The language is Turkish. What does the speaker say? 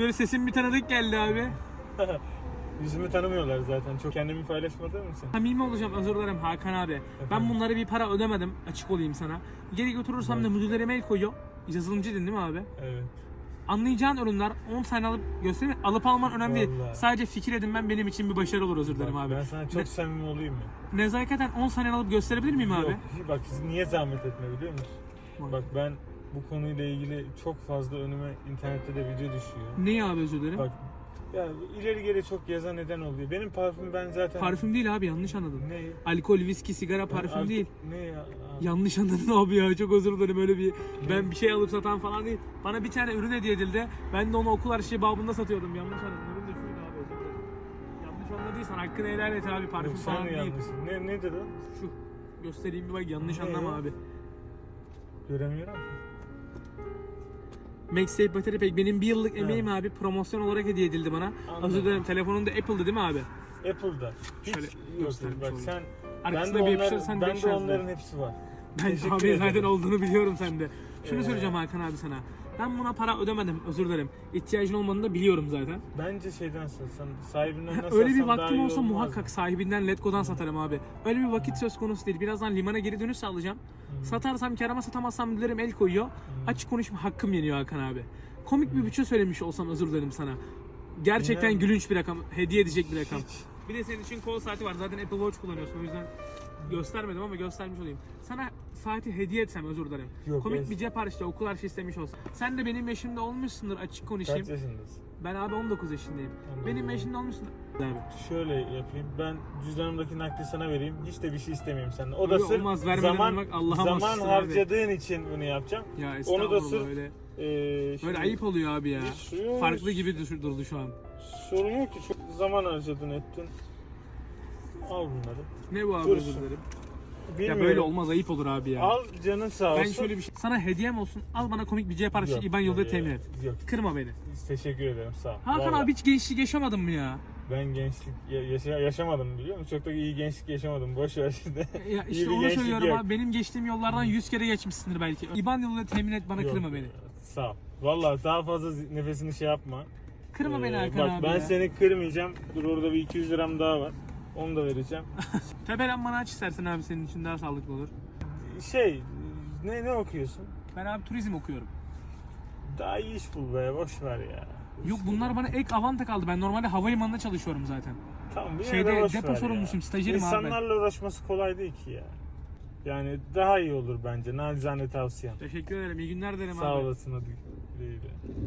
Böyle sesim bir tanıdık geldi abi. Yüzümü tanımıyorlar zaten. Çok kendimi paylaşmadığım için. Samimi olacağım özür dilerim Hakan abi. Ben bunlara bir para ödemedim açık olayım sana. Geri götürürsem de müdürlere mail koyuyor. Yazılımcıydın değil mi abi? Evet. Anlayacağın ürünler 10 sene alıp göstereyim. Alıp alman önemli değil. Vallahi. Sadece fikir edinmen benim için bir başarı olur özür dilerim abi. Ben sana çok samimi olayım mı? Nezaketen 10 sene alıp gösterebilir miyim abi? Yok, bak siz niye zahmet etme biliyor musun? Bak ben bu konuyla ilgili çok fazla önüme internette de video düşüyor. Neyi abi özür dilerim? Bak ya ileri geri çok yazan neden oluyor. Benim parfüm ben zaten... Parfüm değil abi yanlış anladın. Ne? Alkol, viski, sigara parfüm değil. Ne ya? Yanlış anladın abi ya çok özür dilerim öyle bir ben bir şey alıp satan falan değil. Bana bir tane ürün hediye edildi. Ben de onu okul arşivi babında satıyordum. Yanlış anladın. Ürün de şuydu abi özür dilerim. Yanlış anladıysan hakkını helal et abi parfüm Yok, falan değil. yanlışsın? Ne, nedir o? Şu göstereyim bir bak yanlış Ne anlama abi. Göremiyorum. MagSafe Battery Pack benim bir yıllık emeğim abi promosyon olarak hediye edildi bana. Anladım. Özür dilerim telefonunda Apple'dı değil mi abi? Apple'da. Hiç Şöyle yok. göstermiş Bak olayım. sen Arkasında ben de bir onlar, yapıştırırsan ben direkt de onların hepsi var. Ben Teşekkür abi zaten olduğunu biliyorum sende. Şunu Ee, söyleyeceğim Hakan abi sana. Ben buna para ödemedim özür dilerim. İhtiyacın olmadığını da biliyorum zaten. Bence şeyden satsan sahibinden nasıl Öyle bir vaktim olsa muhakkak sahibinden Letgo'dan satarım abi. Öyle bir vakit söz konusu değil. Birazdan limana geri dönüş sağlayacağım. Satarsam karama satamazsam dilerim el koyuyor. Açık konuşma hakkım yeniyor Hakan abi. Komik bir bütçe söylemiş olsam özür dilerim sana. Gerçekten gülünç bir rakam, hediye edecek bir rakam. Hiç. Bir de senin için kol saati var. Zaten Apple Watch kullanıyorsun o yüzden göstermedim ama göstermiş olayım. Sana saati hediye etsem özür dilerim. Yok, Komik bir cep harçta okul harçı istemiş olsa. Sen de benim yaşımda olmuşsundur açık konuşayım. Kaç yaşındasın? Ben abi 19 yaşındayım. Benim yaşımda olmuşsun. Abi. Şöyle yapayım. Ben cüzdanımdaki nakli sana vereyim. Hiç de bir şey istemeyeyim senden. O da Öyle sırf olmaz, vermeden zaman, almak Allah'a zaman mahsustur abi. harcadığın için bunu yapacağım. Ya Onu da estağfurullah sırf öyle. Ee, şimdi Böyle ayıp oluyor abi ya. Şu- Farklı gibi dur- durdu şu an. Sorun yok ki. Çok zaman harcadın ettin. Al bunları. Ne bu abi Dursun. özür dilerim. Bilmiyorum. Ya böyle olmaz ayıp olur abi ya. Al canın sağ olsun. ben şöyle bir şey. Sana hediyem olsun. Al bana komik bir cep harçı Yok, IBAN yolda temin et. Yok. Kırma beni. Teşekkür ederim sağ ol. Hakan Vallahi abi hiç gençlik yaşamadın mı ya? Ben gençlik ya- yaşa- yaşamadım biliyor musun? Çok da iyi gençlik yaşamadım. Boş ver şimdi. Ya İyi işte bir onu gençlik söylüyorum yok. abi. Benim geçtiğim yollardan 100 kere geçmişsindir belki. IBAN yoluyla temin et bana Yok, kırma beni. Sağ ol. Vallahi daha fazla nefesini şey yapma. Kırma beni Ee, Hakan Bak abi ben ya. seni kırmayacağım. Dur orada bir 200 liram daha var. Onu da vereceğim. Tepeden bana aç istersen abi senin için daha sağlıklı olur. şey ne ne okuyorsun? Ben abi turizm okuyorum. Daha iyi iş bul be boş ver ya. Yok bunlar bana ek avanta kaldı. Ben normalde havalimanında çalışıyorum zaten. Tamam bir Şeyde, yere boş depo ver sorumlusuyum, ya. stajyerim abi ben. İnsanlarla uğraşması kolay değil ki ya. Yani daha iyi olur bence. Nacizane tavsiyem. Teşekkür ederim. İyi günler dilerim Sağ abi. olasın hadi. Güle güle.